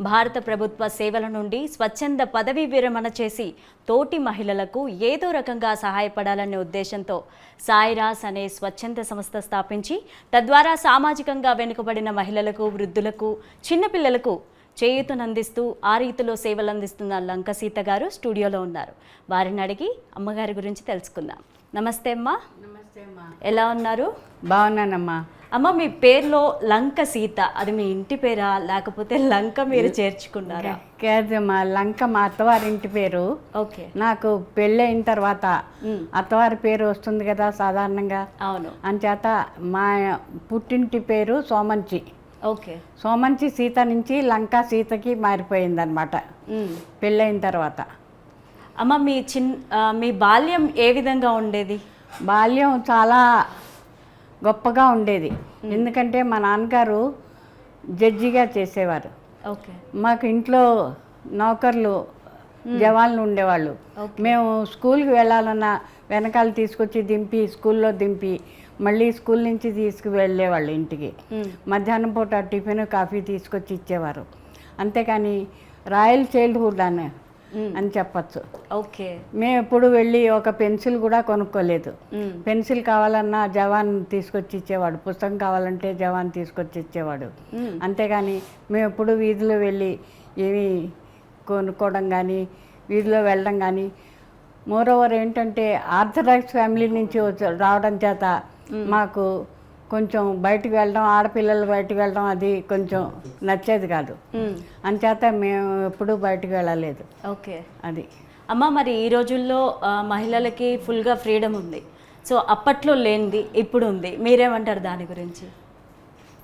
భారత ప్రభుత్వ సేవల నుండి స్వచ్ఛంద పదవీ విరమణ చేసి తోటి మహిళలకు ఏదో రకంగా సహాయపడాలనే ఉద్దేశంతో సాయిరాస్ అనే స్వచ్ఛంద సంస్థ స్థాపించి తద్వారా సామాజికంగా వెనుకబడిన మహిళలకు వృద్ధులకు చిన్నపిల్లలకు చేయూతనందిస్తూ ఆ రీతిలో సేవలు అందిస్తున్న లంక సీత గారు స్టూడియోలో ఉన్నారు. వారిని అడిగి అమ్మగారి గురించి తెలుసుకుందాం. నమస్తే నమస్తే. అమ్మా ఎలా ఉన్నారు? బాగున్నానమ్మా. అమ్మ మీ పేరులో లంక సీత. అది మీ ఇంటి పేరా? లేకపోతే లంక మీరు చేర్చుకున్నారా? కేదమ్మా లంక మా అత్తవారింటి పేరు. ఓకే. నాకు పెళ్ళి అయిన తర్వాత. అత్తవారి పేరు వస్తుంది కదా సాధారణంగా. అవును. అంచేత మా పుట్టింటి పేరు సోమంచి. ఓకే. సోమంచి సీత నుంచి లంక సీతకి మారిపోయిందనమాట. పెళ్ళైన తర్వాత. అమ్మ మీ చిన్ మీ బాల్యం ఏ విధంగా ఉండేది? బాల్యం చాలా గొప్పగా ఉండేది. ఎందుకంటే మా నాన్నగారు జడ్జిగా చేసేవారు. ఓకే. మాకు ఇంట్లో నౌకర్లు జవాన్లు ఉండేవాళ్ళు. మేము స్కూల్కి వెళ్ళాలన్నా వెనకాల తీసుకొచ్చి దింపి స్కూల్లో దింపి మళ్ళీ స్కూల్ నుంచి తీసుకు వెళ్ళేవాళ్ళు ఇంటికి. మధ్యాహ్నం పూట టిఫిన్ కాఫీ తీసుకొచ్చి ఇచ్చేవారు. అంతేకాని రాయల్ చైల్డ్హుడ్ అని. అని చెప్పచ్చు. ఓకే మేము ఎప్పుడు వెళ్ళి ఒక పెన్సిల్ కూడా కొనుక్కోలేదు. ఉమ్. పెన్సిల్ కావాలన్నా జవాన్ తీసుకొచ్చి ఇచ్చేవాడు. పుస్తకం కావాలంటే జవాన్ తీసుకొచ్చి ఇచ్చేవాడు. ఉమ్. అంతేగాని మేము ఎప్పుడు వీధిలో వెళ్ళి ఏమి కొనుక్కోవడం కానీ వీధిలో వెళ్ళడం కానీ మోరోవర్ ఏంటంటే ఆర్థడాక్స్ ఫ్యామిలీ నుంచి వచ్చి రావడం చేత మాకు కొంచెం బయటికి వెళ్ళడం ఆడపిల్లలు బయటికి వెళ్ళడం అది కొంచెం నచ్చేది కాదు. అంచేత మేము ఎప్పుడూ బయటికి వెళ్ళలేదు. ఓకే. అది. అమ్మ మరి ఈ రోజుల్లో మహిళలకి ఫుల్గా ఫ్రీడమ్ ఉంది. సో అప్పట్లో లేనిది ఇప్పుడు ఉంది మీరేమంటారు దాని గురించి?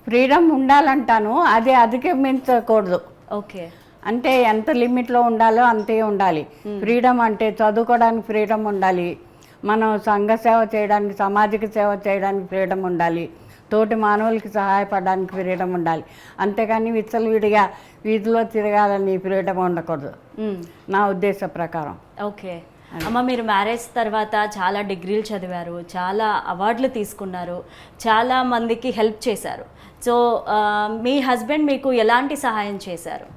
ఫ్రీడమ్ ఉండాలంటాను. అది అధిగమించకూడదు. ఓకే. అంటే ఎంత లిమిట్లో ఉండాలో అంతే ఉండాలి. ఫ్రీడమ్ అంటే చదువుకోవడానికి ఫ్రీడమ్ ఉండాలి. మనం సంఘ సేవ చేయడానికి సామాజిక సేవ చేయడానికి ఫ్రీడమ్ ఉండాలి. తోటి మానవులకి సహాయపడడానికి ఫ్రీడమ్ ఉండాలి. అంతేగాని విచ్చలవిడిగా వీధిలో తిరగాలని ఫ్రీడమ్ ఉండకూడదు. నా ఉద్దేశ ప్రకారం. ఓకే. అమ్మ మీరు మ్యారేజ్ తర్వాత చాలా డిగ్రీలు చదివారు చాలా అవార్డులు తీసుకున్నారు చాలా మందికి హెల్ప్ చేశారు. సో మీ హస్బెండ్ మీకు ఎలాంటి సహాయం చేశారు?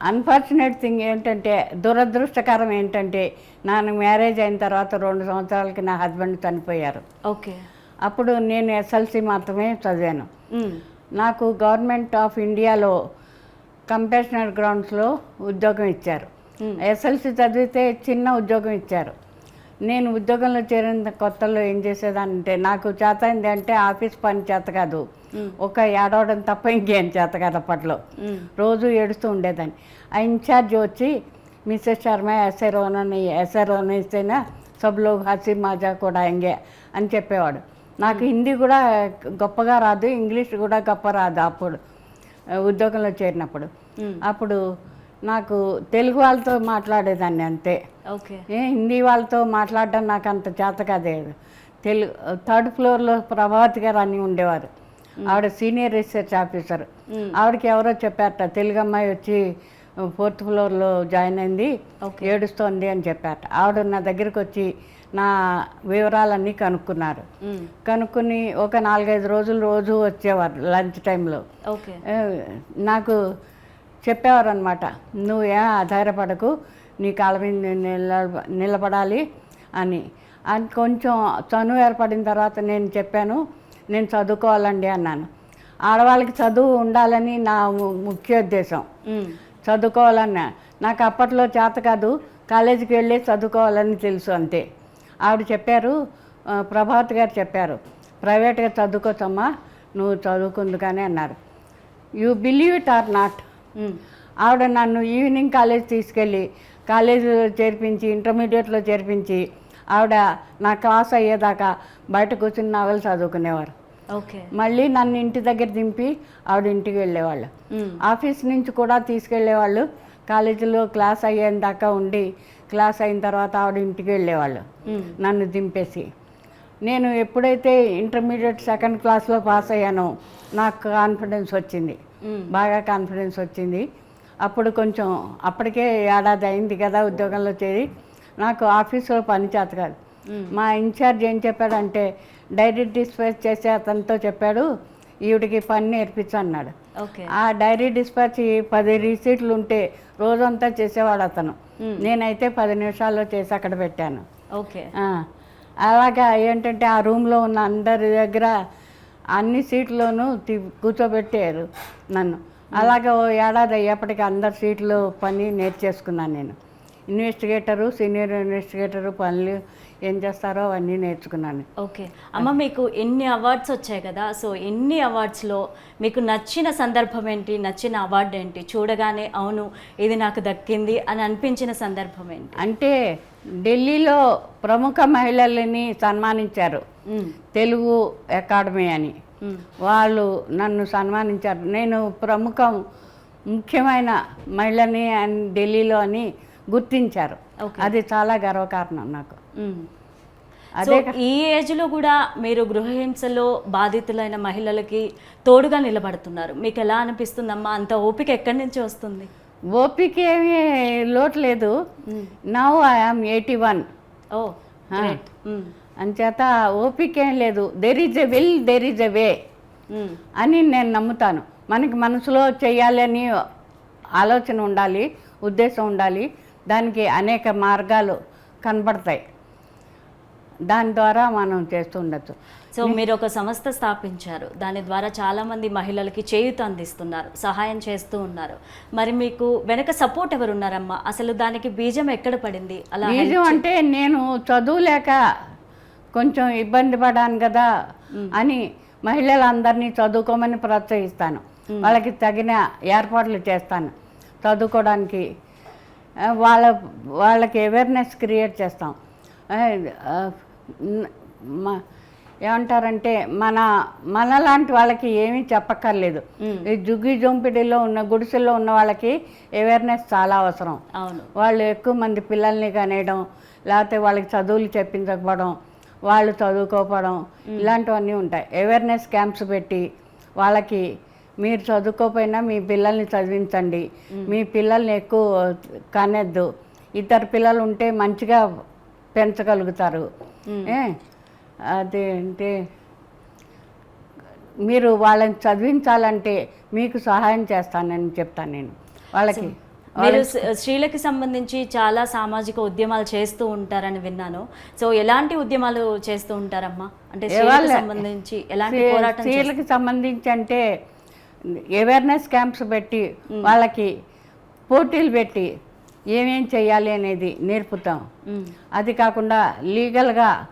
అన్ఫార్చునేట్ థింగ్ ఏంటంటే దురదృష్టకరం ఏంటంటే నాకు మ్యారేజ్ అయిన తర్వాత రెండు సంవత్సరాలకి నా హస్బెండ్ చనిపోయారు ఓకే అప్పుడు నేను ఎస్ఎల్సి మాత్రమే చదివాను. నాకు గవర్నమెంట్ ఆఫ్ ఇండియాలో కంపేషనల్ గ్రౌండ్స్లో ఉద్యోగం ఇచ్చారు. ఎస్ఎల్సి చదివితే చిన్న ఉద్యోగం ఇచ్చారు నేను ఉద్యోగంలో చేరిన కొత్తలో ఏం చేసేదానంటే నాకు చేత అంటే ఆఫీస్ పని చేత కాదు. ఒక ఏడవడం తప్ప ఇంకేం చేత కాదు అప్పట్లో. రోజు ఏడుస్తూ ఉండేదాన్ని. ఆ ఇన్ఛార్జ్ వచ్చి మిస్సెస్ శర్మ ఎస్ఐ రోనని ఎస్ఐ రోన ఇస్తేనా సబ్ లోగ్ హసి మాజా కూడా ఎంగే అని చెప్పేవాడు. నాకు హిందీ కూడా గొప్పగా రాదు ఇంగ్లీష్ కూడా గొప్ప రాదు అప్పుడు ఉద్యోగంలో చేరినప్పుడు. అప్పుడు నాకు తెలుగు వాళ్ళతో మాట్లాడేదాన్ని అంతే. ఓకే. హిందీ వాళ్ళతో మాట్లాడడం నాకు అంత చేత కాలేదు తెలుగు థర్డ్ ఫ్లోర్లో ప్రభావతి గారు అని ఉండేవారు. ఆవిడ సీనియర్ రీసెర్చ్ ఆఫీసర్. ఆవిడకి ఎవరో చెప్పారట తెలుగు అమ్మాయి వచ్చి ఫోర్త్ ఫ్లోర్లో జాయిన్ అయింది. ఏడుస్తోంది అని చెప్పారట. ఆవిడ నా దగ్గరికి వచ్చి నా వివరాలన్నీ కనుక్కున్నారు. కనుక్కుని ఒక నాలుగైదు రోజులు రోజు వచ్చేవారు లంచ్ టైంలో. నాకు చెప్పేవారు అనమాట నువ్వు ఏ ఆధారపడకు నీ కాళ్ళ మీద నిలబడాలి అని. అని కొంచెం చనువు ఏర్పడిన తర్వాత నేను చెప్పాను నేను చదువుకోవాలండి అన్నాను. ఆడవాళ్ళకి చదువు ఉండాలని నా ము- ముఖ్య ఉద్దేశం. ఉమ్. చదువుకోవాలన్న. నాకు అప్పట్లో చేత కాదు కాలేజీకి వెళ్ళి చదువుకోవాలని తెలుసు అంతే. ఆవిడ చెప్పారు ఆ, ప్రభావతి గారు చెప్పారు ప్రైవేట్గా చదువుకోవచ్చమ్మా నువ్వు చదువుకుందు కానీ అన్నారు. You believe it or not. ఆవిడ నన్ను ఈవినింగ్ కాలేజ్ తీసుకెళ్ళి కాలేజీలో చేర్పించి ఇంటర్మీడియట్లో చేర్పించి ఆవిడ నా క్లాస్ అయ్యేదాకా బయట కూర్చుని నవలు చదువుకునేవారు. ఓకే. మళ్ళీ నన్ను ఇంటి దగ్గర దింపి ఆవిడ ఇంటికి వెళ్ళేవాళ్ళు. ఆఫీస్ నుంచి కూడా తీసుకెళ్ళేవాళ్ళు. కాలేజీలో క్లాస్ అయ్యేంత దాకా ఉండి క్లాస్ అయిన తర్వాత ఆవిడ ఇంటికి వెళ్ళేవాళ్ళు. నన్ను దింపేసి. నేను ఎప్పుడైతే ఇంటర్మీడియట్ సెకండ్ క్లాస్లో పాస్ అయ్యానో నాకు కాన్ఫిడెన్స్ వచ్చింది. బాగా కాన్ఫిడెన్స్ వచ్చింది. అప్పుడు కొంచెం అప్పటికే ఏడాది అయింది కదా ఉద్యోగంలో చేరి. నాకు ఆఫీసులో పని చేత కాదు. మా ఇన్ఛార్జ్ ఏం చెప్పాడంటే డైరీ డిస్పాచ్ చేసే అతనితో చెప్పాడు ఈవిడికి పని నేర్పించు అన్నాడు ఓకే. ఆ డైరీ డిస్పాచ్ పది రిసీట్లు ఉంటే రోజంతా చేసేవాడు అతను. నేనైతే పది నిమిషాల్లో చేసి అక్కడ పెట్టాను. ఓకే. అలాగా ఏంటంటే ఆ రూమ్లో ఉన్న అందరి దగ్గర అన్ని సీట్లోనూ తి- కూర్చోబెట్టారు నన్ను. అలాగే ఓ ఏడాది అయ్యేప్పటికి అందరి సీట్లు పని నేర్చేసుకున్నాను నేను. ఇన్వెస్టిగేటరు సీనియర్ ఇన్వెస్టిగేటరు పనులు ఏం చేస్తారో అవన్నీ నేర్చుకున్నాను. ఓకే. అమ్మ మీకు ఎన్ని అవార్డ్స్ వచ్చాయి కదా? సో ఎన్ని అవార్డ్స్లో మీకు నచ్చిన సందర్భం ఏంటి? నచ్చిన అవార్డు ఏంటి? చూడగానే అవును ఇది నాకు దక్కింది అని అనిపించిన సందర్భం ఏంటి? అంటే ఢిల్లీలో ప్రముఖ మహిళలని సన్మానించారు. తెలుగు అకాడమీ అని. వాళ్ళు నన్ను సన్మానించారు. నేను ప్రముఖ ముఖ్యమైన మహిళని అని ఢిల్లీలో అని గుర్తించారు. అది చాలా గర్వకారణం నాకు. అదే ఈ ఏజ్లో కూడా మీరు గృహహింసలో బాధితులైన మహిళలకి తోడుగా నిలబడుతున్నారు. మీకు ఎలా అనిపిస్తుందమ్మా? అంత ఓపిక ఎక్కడి నుంచి వస్తుంది? ఓపిక ఏమీ లోటు లేదు. నవ్ ఐఎమ్ ఎయిటీ వన్ ఓ. అంచేత ఓపిక ఏం లేదు. There is a will there is a way. అని నేను నమ్ముతాను. మనకి మనసులో చేయాలని ఆలోచన ఉండాలి ఉద్దేశం ఉండాలి. దానికి అనేక మార్గాలు కనబడతాయి. దాని ద్వారా మనం చేస్తూ ఉండొచ్చు. సో మీరు ఒక సంస్థ స్థాపించారు. దాని ద్వారా చాలా మంది మహిళలకి చేయూత అందిస్తున్నారు. సహాయం చేస్తూ ఉన్నారు. మరి మీకు వెనక సపోర్ట్ ఎవరు ఉన్నారమ్మా అసలు దానికి బీజం ఎక్కడ పడింది? అలా బీజం అంటే నేను చదువులేక కొంచెం ఇబ్బంది పడాను కదా అని మహిళలందరినీ చదువుకోమని ప్రోత్సహిస్తాను. వాళ్ళకి తగిన ఏర్పాట్లు చేస్తాను. చదువుకోవడానికి వాళ్ళ వాళ్ళకి అవేర్నెస్ క్రియేట్ చేస్తాం. ఏమంటారంటే మన మనలాంటి వాళ్ళకి ఏమీ చెప్పక్కర్లేదు. ఈ జుగ్గి జొంపిడిలో ఉన్న గుడిసెల్లో ఉన్న వాళ్ళకి అవేర్నెస్ చాలా అవసరం. అవును. వాళ్ళు ఎక్కువ మంది పిల్లల్ని కనేయడం లేకపోతే వాళ్ళకి చదువులు చెప్పించకపోవడం వాళ్ళు చదువుకోకపోవడం ఇలాంటివన్నీ ఉంటాయి. అవేర్నెస్ క్యాంప్స్ పెట్టి వాళ్ళకి మీరు చదువుకోకపోయినా మీ పిల్లల్ని చదివించండి. మీ పిల్లల్ని ఎక్కువ కనెద్దు. ఇద్దరు పిల్లలు ఉంటే మంచిగా పెంచగలుగుతారు. ఏ? అది అంటే మీరు వాళ్ళని చదివించాలంటే మీకు సహాయం చేస్తానని చెప్తాను నేను. వాళ్ళకి మీరు స్త్రీలకి సంబంధించి చాలా సామాజిక ఉద్యమాలు చేస్తూ ఉంటారని విన్నాను. సో ఎలాంటి ఉద్యమాలు చేస్తూ ఉంటారమ్మా? అంటే సంబంధించి ఎలాంటి పోరాటం? స్త్రీలకు సంబంధించి అంటే అవేర్నెస్ క్యాంప్స్ పెట్టి వాళ్ళకి పోటీలు పెట్టి ఏమేం చేయాలి అనేది నేర్పుతాం. అది కాకుండా లీగల్గా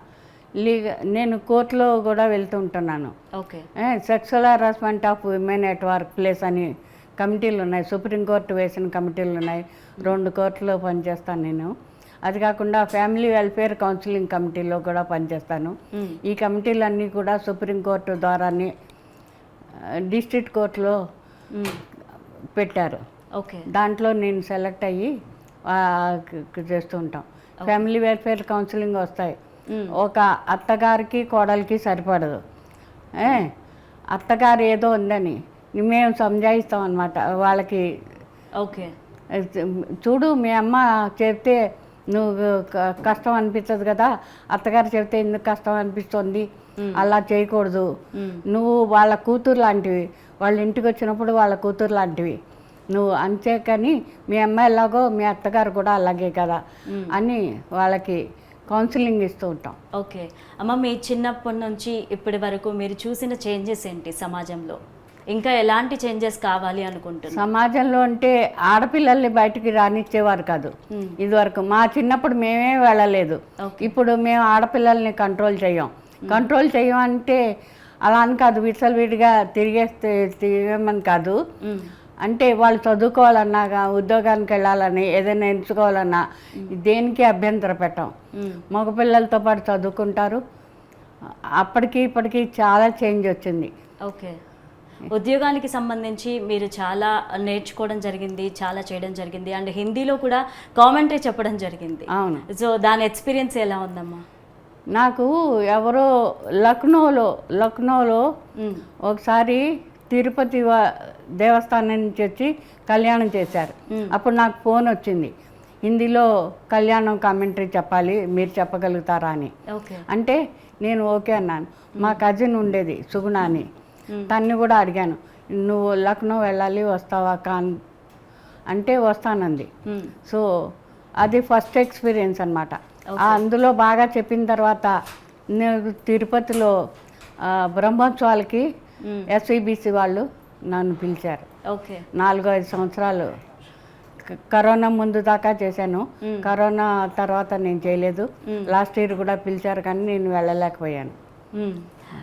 లీగ నేను కోర్టులో కూడా వెళ్తూ ఉంటున్నాను. Okay. Sexual harassment of women at work place అని కమిటీలు ఉన్నాయి. సుప్రీంకోర్టు వేసిన కమిటీలు ఉన్నాయి. రెండు కోర్టులో పనిచేస్తాను నేను. అది కాకుండా ఫ్యామిలీ వెల్ఫేర్ కౌన్సిలింగ్ కమిటీలో కూడా పనిచేస్తాను. ఈ కమిటీలన్నీ కూడా సుప్రీంకోర్టు ద్వారానే డిస్ట్రిక్ట్ కోర్టులో. పెట్టారు. ఓకే. దాంట్లో నేను సెలెక్ట్ అయ్యి ఆ, క- క- చేస్తూ ఉంటాం. ఫ్యామిలీ వెల్ఫేర్ కౌన్సిలింగ్ వస్తాయి. ఒక అత్తగారికి కోడలికి సరిపడదు. ఏ? అత్తగారు ఏదో ఉందని. మేము సంజాయిస్తాం అనమాట వాళ్ళకి ఓకే. చూడు మీ అమ్మ చెప్తే నువ్వు కష్టం అనిపించదు కదా అత్తగారు చెప్తే ఎందుకు కష్టం అనిపిస్తుంది అలా చేయకూడదు. నువ్వు వాళ్ళ కూతురు లాంటివి వాళ్ళ ఇంటికి వచ్చినప్పుడు వాళ్ళ కూతురు లాంటివి. నువ్వు అంతేకాని మీ అమ్మాయి ఎలాగో మీ అత్తగారు కూడా అలాగే కదా అని వాళ్ళకి కౌన్సిలింగ్ ఇస్తూ ఉంటాం. ఓకే. అమ్మ మీ చిన్నప్పటి నుంచి ఇప్పటి వరకు మీరు చూసిన చేంజెస్ ఏంటి సమాజంలో? ఇంకా ఎలాంటి చేంజెస్ కావాలి అనుకుంటున్నారు? సమాజంలో అంటే ఆడపిల్లల్ని బయటికి రానిచ్చేవారు కాదు. ఇదివరకు మా చిన్నప్పుడు మేమే వెళ్ళలేదు. ఇప్పుడు మేము ఆడపిల్లల్ని కంట్రోల్ చేయం కంట్రోల్ చేయం అంటే అలా అని కాదు విడిగా తిరిగేస్తే తిరగమని కాదు. అంటే వాళ్ళు చదువుకోవాలన్నా ఉద్యోగానికి వెళ్ళాలని ఏదైనా ఎంచుకోవాలన్నా దేనికి అభ్యంతర పెట్టాం. మగపిల్లలతో పాటు చదువుకుంటారు. అప్పటికి ఇప్పటికి చాలా చేంజ్ వచ్చింది. ఓకే. ఉద్యోగానికి సంబంధించి మీరు చాలా నేర్చుకోవడం జరిగింది చాలా చేయడం జరిగింది. అండ్ హిందీలో కూడా కామెంటరీ చెప్పడం జరిగింది. అవును. సో దాని ఎక్స్పీరియన్స్ ఎలా ఉందమ్మా? నాకు ఎవరో లక్నోలో లక్నోలో. ఒకసారి తిరుపతి దేవస్థానం నుంచి వచ్చి కళ్యాణం చేశారు. అప్పుడు నాకు ఫోన్ వచ్చింది. హిందీలో కళ్యాణం కామెంటరీ చెప్పాలి మీరు చెప్పగలుగుతారా అని. ఓకే. అంటే నేను ఓకే అన్నాను. మా కజిన్ ఉండేది సుగుణ అని తన్ని కూడా అడిగాను. నువ్వు లక్నో వెళ్ళాలి వస్తావా కాన్ అంటే వస్తానంది. సో అది ఫస్ట్ ఎక్స్పీరియన్స్ అనమాట అందులో బాగా చెప్పిన తర్వాత నేను తిరుపతిలో బ్రహ్మోత్సవాలకి. ఎస్విబిసి వాళ్ళు నన్ను పిలిచారు. ఓకే. నాలుగు ఐదు సంవత్సరాలు. కరోనా ముందు దాకా చేశాను. కరోనా తర్వాత నేను చేయలేదు. లాస్ట్ ఇయర్ కూడా పిలిచారు కానీ నేను వెళ్ళలేకపోయాను.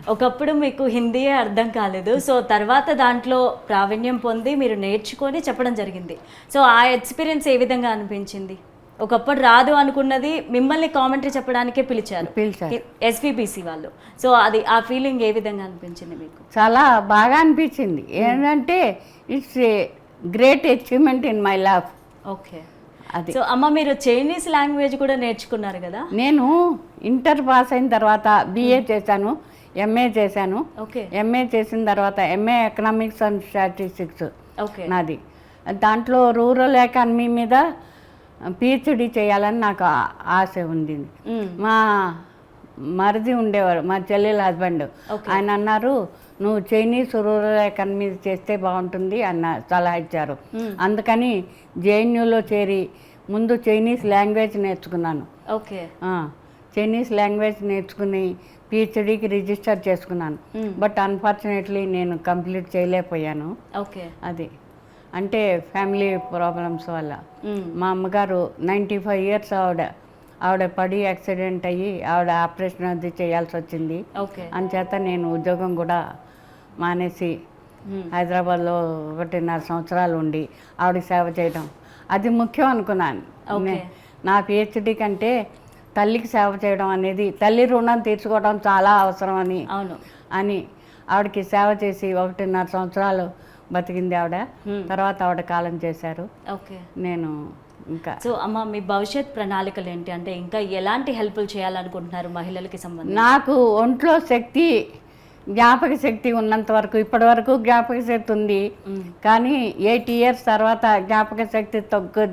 ఒకప్పుడు మీకు హిందీయే అర్థం కాలేదు. సో తర్వాత దాంట్లో ప్రావీణ్యం పొంది మీరు నేర్చుకొని చెప్పడం జరిగింది. సో ఆ ఎక్స్పీరియన్స్ ఏ విధంగా అనిపించింది? ఒకప్పుడు రాదు అనుకున్నది మిమ్మల్ని కామెంటరీ చెప్పడానికే పిలిచారు. ఎస్విబిసి వాళ్ళు. సో అది ఆ ఫీలింగ్ ఏ విధంగా అనిపించింది మీకు? చాలా బాగా అనిపించింది. ఏంటంటే it's a great achievement in my life. Okay. అది. సో అమ్మ మీరు చైనీస్ లాంగ్వేజ్ కూడా నేర్చుకున్నారు కదా? నేను ఇంటర్ పాస్ అయిన తర్వాత బిఏ చేశాను. ఎంఏ చేశాను. ఎంఏ చేసిన తర్వాత MA economics and statistics okay నాది. దాంట్లో రూరల్ ఎకానమీ మీద పిహెచ్డి చేయాలని నాకు ఆశ ఉంది. మ్మ్. మా మరిది ఉండేవారు మా చెల్లెల హస్బెండ్. ఆయన అన్నారు నువ్వు చైనీస్ రూరల్ ఎకానమీ చేస్తే బాగుంటుంది అన్న సలహా ఇచ్చారు. మ్మ్. అందుకని జేఎన్యూలో చేరి ముందు చైనీస్ లాంగ్వేజ్ నేర్చుకున్నాను. ఓకే చైనీస్ లాంగ్వేజ్ నేర్చుకుని పిహెచ్డికి రిజిస్టర్ చేసుకున్నాను. బట్ అన్ఫార్చునేట్లీ నేను కంప్లీట్ చేయలేకపోయాను. ఓకే అది. అంటే ఫ్యామిలీ ప్రాబ్లమ్స్ వల్ల. మ్మ్. మా అమ్మగారు నైంటీ ఫైవ్ ఇయర్స్ ఆవిడ ఆవిడ పడి యాక్సిడెంట్ అయ్యి ఆవిడ ఆపరేషన్ అది చేయాల్సి వచ్చింది. ఓకే అంచేత నేను ఉద్యోగం కూడా మానేసి మ్మ్. హైదరాబాద్లో ఒకటిన్నర సంవత్సరాలు ఉండి ఆవిడకి సేవ చేయడం. అది ముఖ్యం అనుకున్నాను. నా పిహెచ్డి కంటే తల్లికి సేవ చేయడం అనేది తల్లి రుణం తీర్చుకోవడం చాలా అవసరం అని. అవును. అని ఆవిడకి సేవ చేసి ఒకటిన్నర సంవత్సరాలు బతికింది ఆవిడ. తర్వాత ఆవిడ కాలం చేశారు. ఓకే. నేను ఇంకా సో అమ్మ మీ భవిష్యత్ ప్రణాళికలు ఏంటి? అంటే ఇంకా ఎలాంటి హెల్ప్లు చేయాలనుకుంటున్నారు మహిళలకి సంబంధించి? నాకు ఒంట్లో శక్తి జ్ఞాపక శక్తి ఉన్నంత వరకు ఇప్పటి వరకు జ్ఞాపక శక్తి ఉంది. కానీ ఎయిట్ ఇయర్స్ తర్వాత జ్ఞాపక శక్తి తగ్గు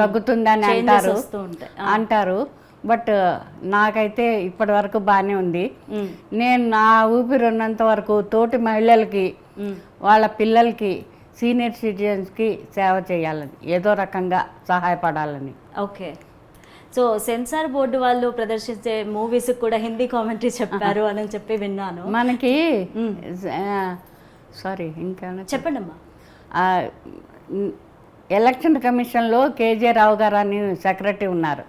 తగ్గుతుందని అంటారు. అంటారు బట్ నాకైతే ఇప్పటి వరకు బాగానే ఉంది. నేను నా ఊపిరి ఉన్నంత వరకు తోటి మహిళలకి. వాళ్ళ పిల్లలకి సీనియర్ సిటిజన్స్కి సేవ చేయాలని ఏదో రకంగా సహాయపడాలని ఓకే సో సెన్సార్ బోర్డు వాళ్ళు ప్రదర్శించే మూవీస్ కూడా హిందీ కామెంటరీ చెప్పారు అని చెప్పి విన్నాను. మనకి. సారీ ఇంకా చెప్పండి అమ్మా ఎలక్షన్ కమిషన్లో కేజే రావు గారు అని సెక్రటరీ ఉన్నారు.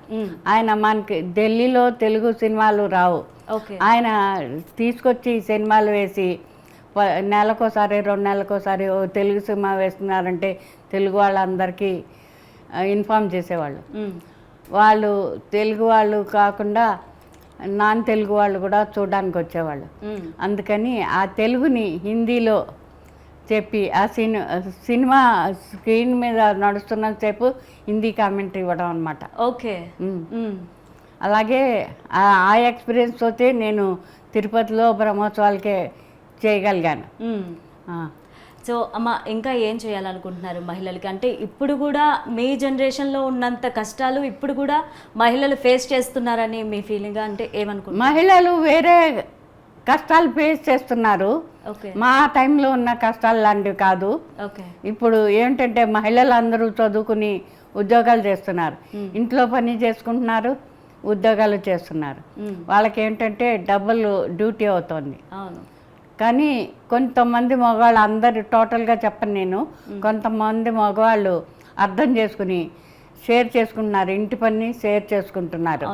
ఆయన మనకి ఢిల్లీలో తెలుగు సినిమాలు రావు. ఓకే. ఆయన తీసుకొచ్చి సినిమాలు వేసి నెలకోసారి రెండు నెలకోసారి ఓ తెలుగు సినిమా వేస్తున్నారంటే తెలుగు వాళ్ళందరికీ ఇన్ఫామ్ చేసేవాళ్ళు. వాళ్ళు తెలుగు వాళ్ళు కాకుండా నాన్ తెలుగు వాళ్ళు కూడా చూడడానికి వచ్చేవాళ్ళు. అందుకని ఆ తెలుగుని హిందీలో చెప్పి ఆ సిని సినిమా స్క్రీన్ మీద నడుస్తున్నంతసేపు హిందీ కామెంటరీ ఇవ్వడం అనమాట ఓకే. అలాగే ఆ ఎక్స్పీరియన్స్ తోతే నేను తిరుపతిలో బ్రహ్మోత్సవాలకే చేయగలిగాను. సో అమ్మ ఇంకా ఏం చేయాలనుకుంటున్నారు మహిళలకి? అంటే ఇప్పుడు కూడా మీ జనరేషన్లో ఉన్నంత కష్టాలు ఇప్పుడు కూడా మహిళలు ఫేస్ చేస్తున్నారని మీ ఫీలింగ్ అంటే ఏమనుకుంటున్నారు? మహిళలు వేరే కష్టాలు ఫేస్ చేస్తున్నారు. ఓకే. మా టైంలో ఉన్న కష్టాలు లాంటివి కాదు. ఓకే. ఇప్పుడు ఏంటంటే మహిళలు అందరూ చదువుకుని ఉద్యోగాలు చేస్తున్నారు. ఇంట్లో పని చేసుకుంటున్నారు ఉద్యోగాలు చేస్తున్నారు. వాళ్ళకి ఏంటంటే డబుల్ డ్యూటీ అవుతుంది. అవును. కానీ కొంతమంది మగవాళ్ళు అందరు టోటల్గా చెప్పను నేను. కొంతమంది మగవాళ్ళు అర్థం చేసుకుని షేర్ చేసుకుంటున్నారు. ఇంటి పని షేర్ చేసుకుంటున్నారు.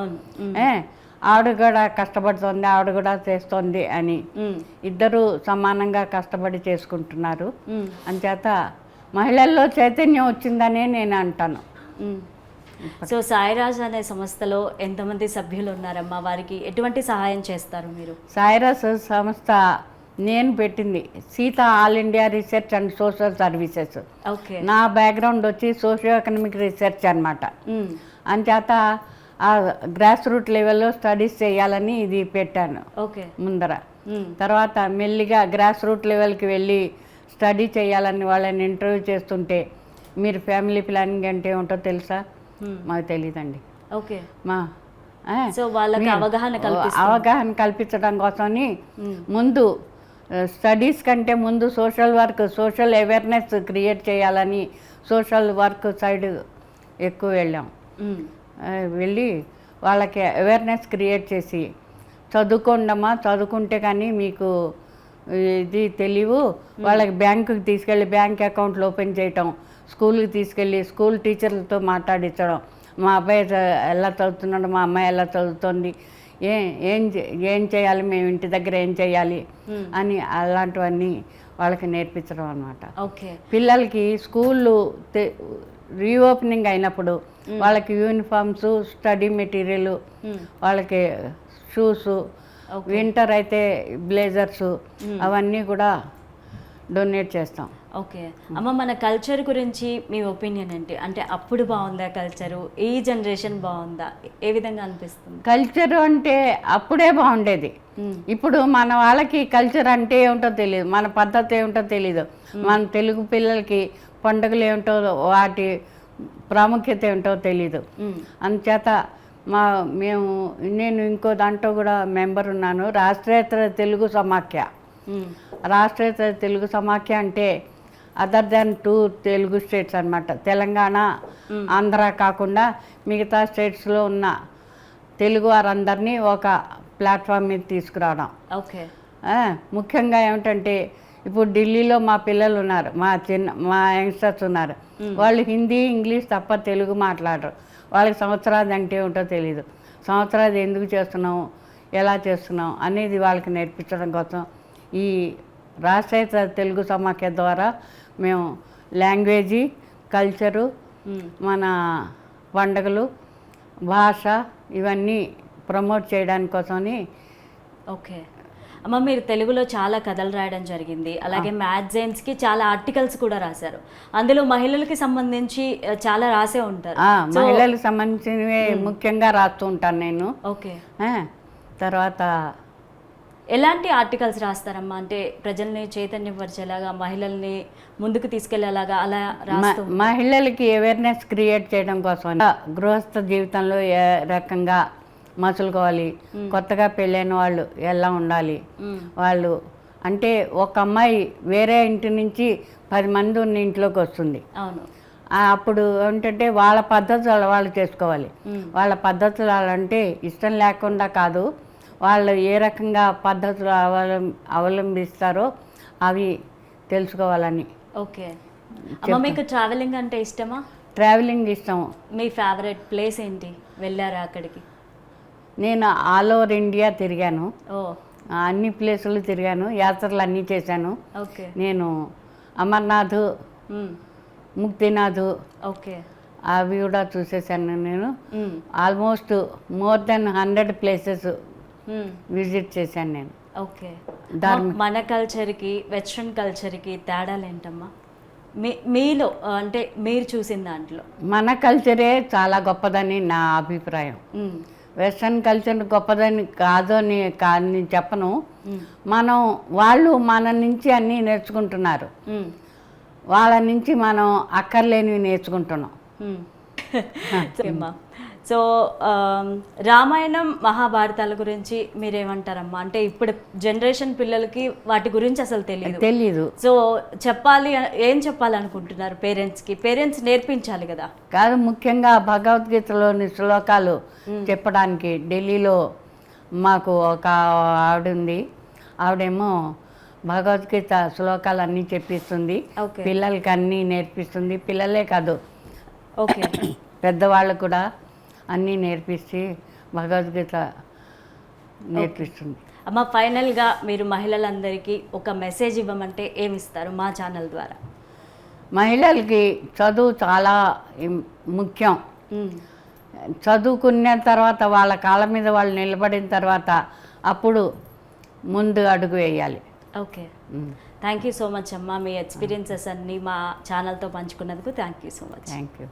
ఆవిడ కూడా కష్టపడుతోంది ఆవిడ కూడా చేస్తోంది అని. ఇద్దరు సమానంగా కష్టపడి చేసుకుంటున్నారు. అంచేత మహిళల్లో చైతన్యం వచ్చిందనే నేను అంటాను. సో సాయిరాజ్ అనే సంస్థలో ఎంతమంది సభ్యులు ఉన్నారమ్మా? వారికి ఎటువంటి సహాయం చేస్తారు మీరు? సాయిరస్ సంస్థ నేను పెట్టింది. Sita all India research and social services. Okay. నా బ్యాక్గ్రౌండ్ వచ్చి సోషియో ఎకనామిక్ రీసెర్చ్ అనమాట. అంచేత ఆ గ్రాస్ రూట్ లెవెల్లో స్టడీస్ చేయాలని ఇది పెట్టాను. ఓకే. ముందర. తర్వాత మెల్లిగా గ్రాస్ రూట్ లెవెల్కి వెళ్ళి స్టడీ చేయాలని వాళ్ళని ఇంటర్వ్యూ చేస్తుంటే మీరు ఫ్యామిలీ ప్లానింగ్ అంటే ఏమిటో తెలుసా. మాకు తెలియదండి ఓకే. మా సో వాళ్ళకి అవగాహన అవగాహన కల్పించడం కోసమని. ముందు స్టడీస్ కంటే ముందు social work social awareness create చేయాలని సోషల్ వర్క్ సైడ్ ఎక్కువ వెళ్ళాం. వెళ్ళి వాళ్ళకి అవేర్నెస్ క్రియేట్ చేసి చదువుకోండమ్మా చదువుకుంటే కానీ మీకు ఇది తెలియవు. వాళ్ళకి బ్యాంకుకి తీసుకెళ్ళి బ్యాంక్ అకౌంట్లు ఓపెన్ చేయటం స్కూల్కి తీసుకెళ్ళి స్కూల్ టీచర్లతో మాట్లాడించడం. మా అబ్బాయి ఎలా చదువుతున్నాడు మా అమ్మాయి ఎలా చదువుతుంది ఏ ఏం ఏం చేయాలి మేము ఇంటి దగ్గర ఏం చేయాలి అని అలాంటివన్నీ వాళ్ళకి నేర్పించడం అనమాట ఓకే. పిల్లలకి స్కూళ్ళు రీఓపెనింగ్ అయినప్పుడు వాళ్ళకి యూనిఫామ్స్ స్టడీ మెటీరియల్. వాళ్ళకి షూస్ వింటర్ అయితే బ్లేజర్స్ అవన్నీ కూడా డొనేట్ చేస్తాం. ఓకే. అమ్మ మన కల్చర్ గురించి మీ ఒపీనియన్ ఏంటి? అంటే అప్పుడు బాగుందా కల్చరు ఈ జనరేషన్ బాగుందా? ఏ విధంగా అనిపిస్తుంది? కల్చర్ అంటే అప్పుడే బాగుండేది. ఇప్పుడు మన వాళ్ళకి కల్చర్ అంటే ఏమిటో తెలియదు మన పద్ధతి ఏమిటో తెలియదు మన తెలుగు పిల్లలకి పండుగలు ఏమిటో వాటి ప్రాముఖ్యత ఏమిటో తెలీదు. మ్మ్. అందుచేత మా మేము నేను ఇంకో దాంట్లో కూడా మెంబర్ ఉన్నాను. రాష్ట్రేతర తెలుగు సమాఖ్య. రాష్ట్రేతర తెలుగు సమాఖ్య అంటే other than two Telugu states అన్నమాట. తెలంగాణ ఆంధ్ర కాకుండా మిగతా స్టేట్స్లో ఉన్న తెలుగు వారందరినీ ఒక ప్లాట్ఫామ్ మీద తీసుకురావడం. ఓకే ముఖ్యంగా ఏమిటంటే ఇప్పుడు ఢిల్లీలో మా పిల్లలు ఉన్నారు మా చిన్న మా యంగ్స్టర్స్ ఉన్నారు. వాళ్ళు హిందీ ఇంగ్లీష్ తప్ప తెలుగు మాట్లాడరు. వాళ్ళకి సంవత్సరాది అంటే ఏమిటో తెలియదు సంవత్సరాది ఎందుకు చేస్తున్నాం ఎలా చేస్తున్నాం అనేది వాళ్ళకి నేర్పించడం కోసం ఈ రాష్ట్రీయ తెలుగు సమాఖ్య ద్వారా మేము లాంగ్వేజీ కల్చరు. మన పండుగలు భాష ఇవన్నీ ప్రమోట్ చేయడానికి కోసమని ఓకే. అమ్మ మీరు తెలుగులో చాలా కథలు రాయడం జరిగింది. అలాగే మ్యాగజైన్స్కి చాలా ఆర్టికల్స్ కూడా రాశారు. అందులో మహిళలకి సంబంధించి చాలా రాసే ఉంటారు. మహిళలకు సంబంధించినవే ముఖ్యంగా రాస్తూ ఉంటాను నేను. ఓకే. తర్వాత ఎలాంటి ఆర్టికల్స్ రాస్తారమ్మా? అంటే ప్రజల్ని చైతన్యపరిచేలాగా మహిళల్ని ముందుకు తీసుకెళ్ళేలాగా అలా మహిళలకి అవేర్నెస్ క్రియేట్ చేయడం కోసం. గృహస్థ జీవితంలో ఏ రకంగా మసులుకోవాలి? కొత్తగా పెళ్ళైన వాళ్ళు ఎలా ఉండాలి. వాళ్ళు అంటే ఒక అమ్మాయి వేరే ఇంటి నుంచి పది మంది ఉన్న ఇంట్లోకి వస్తుంది. అవును. అప్పుడు ఏంటంటే వాళ్ళ పద్ధతులు వాళ్ళు చేసుకోవాలి. వాళ్ళ పద్ధతులు అంటే ఇష్టం లేకుండా కాదు. వాళ్ళు ఏ రకంగా పద్ధతులు అవలం అవలంబిస్తారో అవి తెలుసుకోవాలని. ఓకే. అమ్మ మీకు ట్రావెలింగ్ అంటే ఇష్టమా? ట్రావెలింగ్ ఇష్టం మీ ఫేవరెట్ ప్లేస్ ఏంటి? వెళ్ళారా అక్కడికి? నేను ఆల్ ఓవర్ ఇండియా తిరిగాను. అన్ని ప్లేసులు తిరిగాను. యాత్రలు అన్నీ చేశాను. ఓకే. నేను అమర్నాథ్. ముక్తినాథ్ ఓకే. అవి కూడా చూసేసాను నేను. Almost more than hundred places. Visit చేశాను నేను. ఓకే మన కల్చర్కి వెస్ట్రన్ కల్చర్కి తేడాలు ఏంటమ్మా మీ మీలో అంటే మీరు చూసిన దాంట్లో. మన కల్చరే చాలా గొప్పదని నా అభిప్రాయం. వెస్ట్రన్ కల్చర్ గొప్పదని కాదు అని కాదని చెప్పను. మ్మ్. మనం వాళ్ళు మన నుంచి అన్నీ నేర్చుకుంటున్నారు. వాళ్ళ నుంచి మనం అక్కర్లేనివి నేర్చుకుంటున్నాం. మ్మ్. సో రామాయణం మహాభారతాల గురించి మీరేమంటారమ్మా? అంటే ఇప్పుడు జనరేషన్ పిల్లలకి వాటి గురించి అసలు తెలియదు తెలీదు. సో చెప్పాలి ఏం చెప్పాలనుకుంటున్నారు పేరెంట్స్కి? పేరెంట్స్ నేర్పించాలి కదా. కాదు ముఖ్యంగా భగవద్గీతలోని శ్లోకాలు చెప్పడానికి ఢిల్లీలో మాకు ఒక ఆవిడ ఉంది ఆవిడేమో భగవద్గీత శ్లోకాలు అన్నీ చెప్పిస్తుంది. పిల్లలకి అన్నీ నేర్పిస్తుంది. పిల్లలే కాదు. ఓకే. పెద్దవాళ్ళు కూడా అన్నీ నేర్పిస్తే భగవద్గీత నేర్పిస్తుంది. అమ్మ ఫైనల్గా మీరు మహిళలందరికీ ఒక మెసేజ్ ఇవ్వమంటే ఏమి ఇస్తారు మా ఛానల్ ద్వారా? మహిళలకి చదువు చాలా ముఖ్యం. చదువుకున్న తర్వాత వాళ్ళ కాళ్ళ మీద వాళ్ళు నిలబడిన తర్వాత అప్పుడు ముందు అడుగు వేయాలి. Okay. Thank you so much అమ్మా మీ ఎక్స్పీరియన్సెస్ అన్నీ మా ఛానల్తో పంచుకున్నందుకు thank you so much. Thank you.